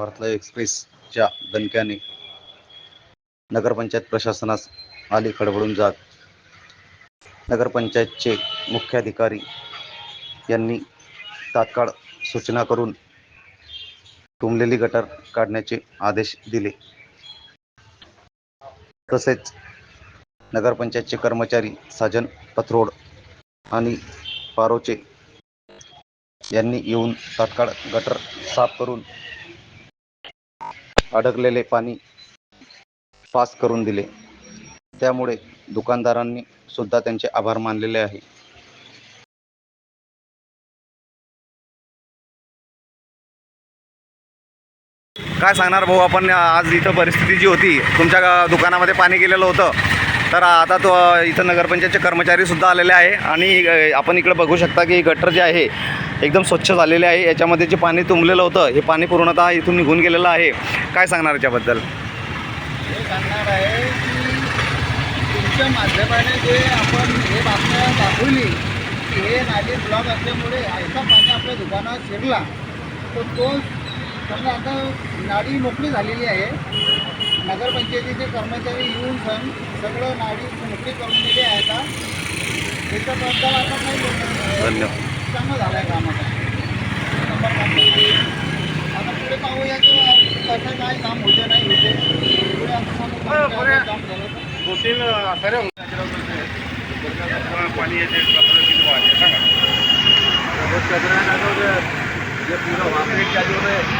भारतलाईव्ह एक्सप्रेसच्या दणक्याने नगरपंचायत प्रशासनास आली खडबडून जात नगरपंचायतचे मुख्याधिकारी यांनी तात्काळ सूचना करून तुंबलेली गटर काढण्याचे आदेश दिले. तसेच नगरपंचायतचे कर्मचारी साजन पथरोड आणि पारोचे यांनी येऊन तात्काळ गटर साफ करून अडकलेले पाणी पास करून दिले. त्यामुळे दुकानदारांनी सुद्धा त्यांचे आभार मानलेले आहे. काय सांगणार भाऊ आपण? आज इथं परिस्थिती जी होती तुमच्या दुकानामध्ये पाणी गेलेलं होतं. तर आता तो इथं नगरपंचायतचे कर्मचारीसुद्धा आलेले आहे. आणि आपण इकडे बघू शकता की गटर जे आहे एकदम स्वच्छ झालेले आहे. याच्यामध्ये जे पाणी तुंबलेलं होतं हे पाणी पूर्णतः इथून निघून गेलेलं आहे. काय सांगणार याच्याबद्दल? हे सांगणार आहे की तुमच्या माध्यमाने जे आपण हे बातम्या दाखवली की हे नाली ब्लॉक असल्यामुळे ऐसा पाणी आपल्या दुकानात शिरला तर तो समजा आता नाडी मोकळी झालेली आहे. नगरपंचायतीचे कर्मचारी येऊन पण सगळं नाडी मोठी करून दिले आहे का? त्याच्याबद्दल आपण नाही. चांगलं झालं आहे कामाचा आता पुढे पाहूया की कसं काय काम होते नाही होते. पुढे असं काम झालं पाणी येते सांगा. जे पूर्ण वापरे चालू आहे